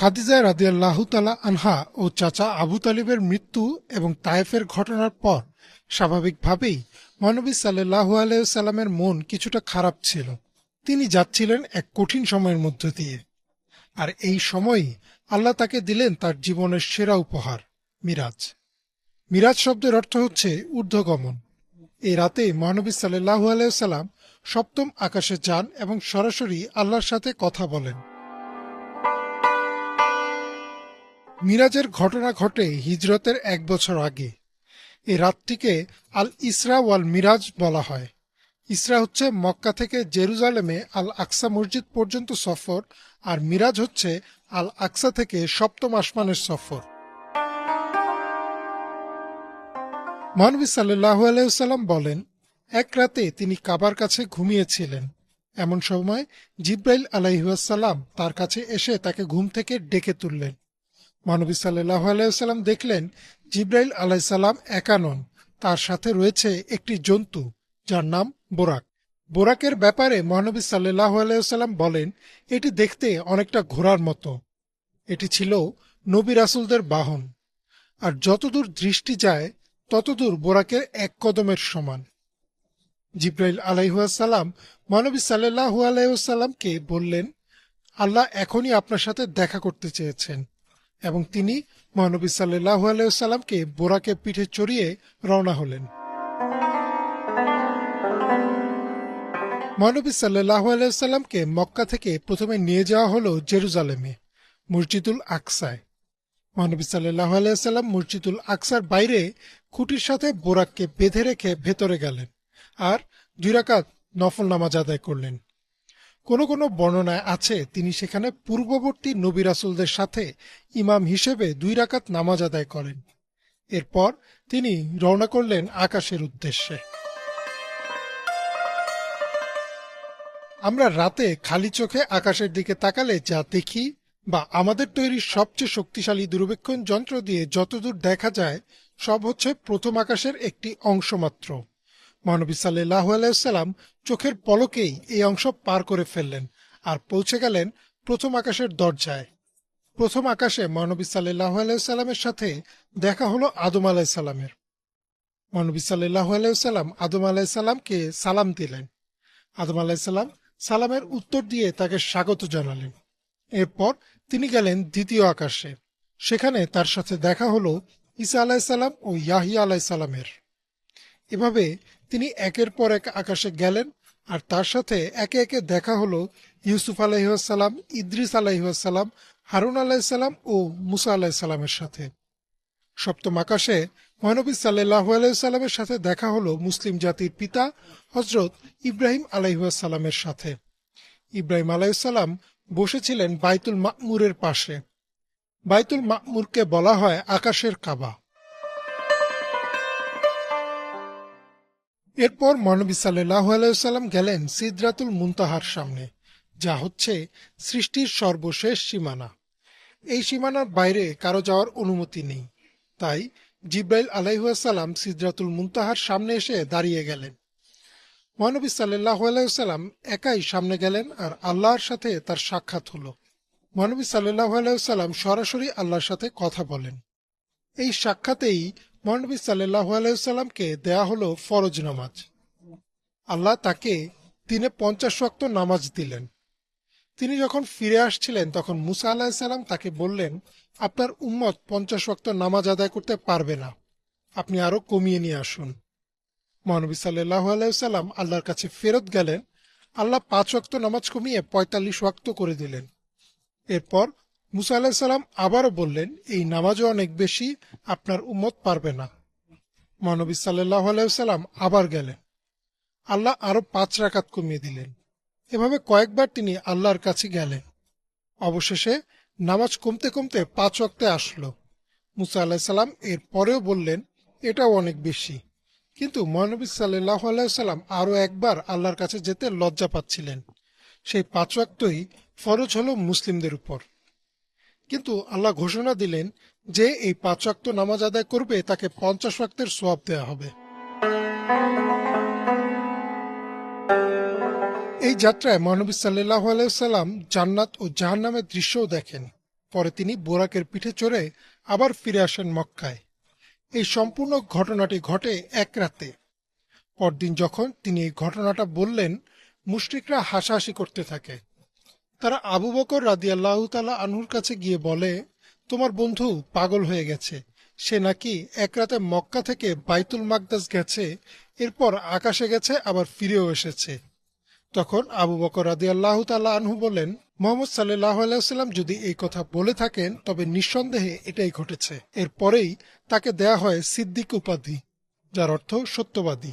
খাদিজা রাদিয়াল্লাহ তালা আনহা ও চাচা আবু তালিবের মৃত্যু এবং তায়েফের ঘটনার পর স্বাভাবিকভাবেই মহানবী সাল্লাহু আলাইসাল্লামের মন কিছুটা খারাপ ছিল। তিনি যাচ্ছিলেন এক কঠিন সময়ের মধ্য দিয়ে। আর এই সময়ই আল্লাহ তাকে দিলেন তার জীবনের সেরা উপহার, মিরাজ। মিরাজ শব্দের অর্থ হচ্ছে ঊর্ধ্বগমন। এই রাতে মহানবী সাল্লাহু আলাইসাল্লাম সপ্তম আকাশে যান এবং সরাসরি আল্লাহর সাথে কথা বলেন। মিরাজের ঘটনা ঘটে হিজরতের এক বছর আগে। এ রাতটিকে আল ইসরা ওয়াল মিরাজ বলা হয়। ইসরা হচ্ছে মক্কা থেকে জেরুজালেমে আল আকসা মসজিদ পর্যন্ত সফর আর মিরাজ হচ্ছে আল আকসা থেকে সপ্তম আসমানের সফর। মহানবী সাল্লাহু আলাইসাল্লাম বলেন, এক রাতে তিনি কাবার কাছে ঘুমিয়েছিলেন। এমন সময় জিব্রাইল আলাইহাসাল্লাম তার কাছে এসে তাকে ঘুম থেকে ডেকে তুললেন। মহানবী সাল্লাহ আলাইসাল্লাম দেখলেন জিব্রাইল আলাইসাল্লাম একা নন, তার সাথে রয়েছে একটি জন্তু যার নাম বোরাক। বোরাকের ব্যাপারে মহানবী সাল্লাহ আলাইসাল্লাম বলেন, এটি দেখতে অনেকটা ঘোড়ার মতো। এটি ছিল নবী রাসুলদের বাহন। আর যতদূর দৃষ্টি যায়, ততদূর বোরাকের এক কদমের সমান। জিব্রাইল আলাইহাসাল্লাম মহানবী সাল্লাহু আলাইসাল্লামকে বললেন, আল্লাহ এখনই আপনার সাথে দেখা করতে চেয়েছেন। এবং তিনি মহানবী সাল্লাহু আলাইসাল্লামকে বোরাকে পিঠে চড়িয়ে রওনা হলেন। মহানবী সাল্লাহু আলাইসাল্লামকে মক্কা থেকে প্রথমে নিয়ে যাওয়া হলো জেরুজালেমে, মসজিদুল আকসায়। মহানবী সাল্লাহ আলাইসাল্লাম মসজিদুল আকসার বাইরে খুঁটির সাথে বোরাককে বেঁধে রেখে ভেতরে গেলেন আর দুই রাকাত নফল নামাজ আদায় করলেন। কোনো কোনো বর্ণনায় আছে, তিনি সেখানে পূর্ববর্তী নবী রাসুলদের সাথে ইমাম হিসেবে দুই রাকাত নামাজ আদায় করেন। এরপর তিনি রওনা করলেন আকাশের উদ্দেশ্যে। আমরা রাতে খালি চোখে আকাশের দিকে তাকালে যা দেখি বা আমাদের তৈরি সবচেয়ে শক্তিশালী দূরবীক্ষণ যন্ত্র দিয়ে যতদূর দেখা যায়, সব হচ্ছে প্রথম আকাশের একটি অংশ মাত্র মহানবী সাল্লাহ আলাইসাল্লাম চোখের পলকেই এই অংশ পার করে ফেললেন আর পৌঁছে গেলেন প্রথম আকাশের দরজায়। প্রথম আকাশে মহানবী সাল্লাহ আলাইসাল্লামের সাথে দেখা হলো আদম আলাইসাল্লামের মহানবী সাল্লাহ আলাইসাল্লাম আদম আলাইসাল্লামকে সালাম দিলেন। আদম আলাইসাল্লাম সালামের উত্তর দিয়ে তাকে স্বাগত জানালেন। এরপর তিনি গেলেন দ্বিতীয় আকাশে। সেখানে তার সাথে দেখা হলো ঈসা আলাইসাল্লাম ও ইয়াহিয়া আলাইসাল্লামের এভাবে তিনি একের পর এক আকাশে গেলেন, আর তার সাথে একে একে দেখা হলো ইউসুফ আলাইসাল্লাম ইদ্রিস আলাইসাল্লাম হারুন আলাইসাল্লাম ও মুসা আলাইসাল্লামের সাথে। সপ্তম আকাশে মহানবী সাল্লাহ আলাইসাল্লামের সাথে দেখা হলো মুসলিম জাতির পিতা হজরত ইব্রাহিম আলাইসাল্লামের সাথে। ইব্রাহিম আলাইসাল্লাম বসেছিলেন বাইতুল মামুরের পাশে। বাইতুল মামুরকে বলা হয় আকাশের কাবা। এরপর মহানবী সাল্লাহ আলাইসাল্লাম গেলেন সিদ্রাতুল মুনতাহার সামনে, যা হচ্ছে সৃষ্টির সর্বশেষ সীমানা। এই সীমানার বাইরে কারও যাওয়ার অনুমতি নেই। তাই জিব্রাইল আলাইহাসাল্লাম সিদ্রাতুল মুনতাহার সামনে এসে দাঁড়িয়ে গেলেন। মহানবী সাল্লাহ আলাইসাল্লাম একাই সামনে গেলেন আর আল্লাহর সাথে তার সাক্ষাৎ হলো। মহানবী সাল্লাহ আলাইসাল্লাম সরাসরি আল্লাহর সাথে কথা বলেন। এই সাক্ষাতেই মহানবী সাল্লাহ দেয়া হলো ফরজ নামাজ। আল্লাহ তাকে দিনে পঞ্চাশ ওয়াক্ত নামাজ দিলেন। তিনি যখন ফিরে আসছিলেন, তখন মুসা আলাহিসাল্লাম তাকে বললেন, আপনার উম্মত পঞ্চাশ ওয়াক্ত নামাজ আদায় করতে পারবে না। আপনি আরও কমিয়ে নিয়ে আসুন। মহানবী সাল্লাহ আলাইসাল্লাম আল্লাহর কাছে ফেরত গেলেন। আল্লাহ পাঁচ ওয়াক্ত নামাজ কমিয়ে পঁয়তাল্লিশ ওয়াক্ত করে দিলেন। এরপর মুসা আলাহিসাল্লাম আবারও বললেন, এই নামাজও অনেক বেশি আপনার উম্মত পারবে না। মহানবী সাল্লাহ আলাইসাল্লাম আবার গেলেন। আল্লাহ আরও পাঁচ রাকাত কমিয়ে দিলেন। এভাবে কয়েকবার তিনি আল্লাহর কাছে গেলেন। অবশেষে নামাজ কমতে কমতে পাঁচ ওয়াক্তে আসলো। মুসা আলাহিসাল্লাম এর পরেও বললেন, এটাও অনেক বেশি। কিন্তু মহানবী সাল্লাহ আলাইসাল্লাম আরও একবার আল্লাহর কাছে যেতে লজ্জা পাচ্ছিলেন। সেই পাঁচ ওয়াক্তই ফরজ হল মুসলিমদের উপর। কিন্তু আল্লাহ ঘোষণা দিলেন যে এই পাঁচ ওয়াক্ত নামাজ আদায় করবে, তাকে পঞ্চাশ ওয়াক্তের সোয়াব দেওয়া হবে। এই যাত্রায় মহানবী সাল্লাহ আলাইসাল্লাম জান্নাত ও জাহান্নামের দৃশ্যও দেখেন। পরে তিনি বোরাকের পিঠে চড়ে আবার ফিরে আসেন মক্কায়। এই সম্পূর্ণ ঘটনাটি ঘটে এক রাতে। পরদিন যখন তিনি এই ঘটনাটা বললেন, মুশরিকরা হাসাহাসি করতে থাকে। তারা আবু বকর রাদিয়াল্লাহ তালা আনহুর কাছে গিয়ে বলে, তোমার বন্ধু পাগল হয়ে গেছে। সে নাকি এক রাতে মক্কা থেকে বাইতুল মাকদাস গেছে, এরপর আকাশে গেছে, আবার ফিরেও এসেছে। তখন আবু বকর রাদি আল্লাহ তাল্লাহ আনহু বলেন মোহাম্মদ সাল্লাহ আলাইসাল্লাম যদি এই কথা বলে থাকেন, তবে নিঃসন্দেহে এটাই ঘটেছে। এরপরেই তাকে দেয়া হয় সিদ্দিক উপাধি, যার অর্থ সত্যবাদী।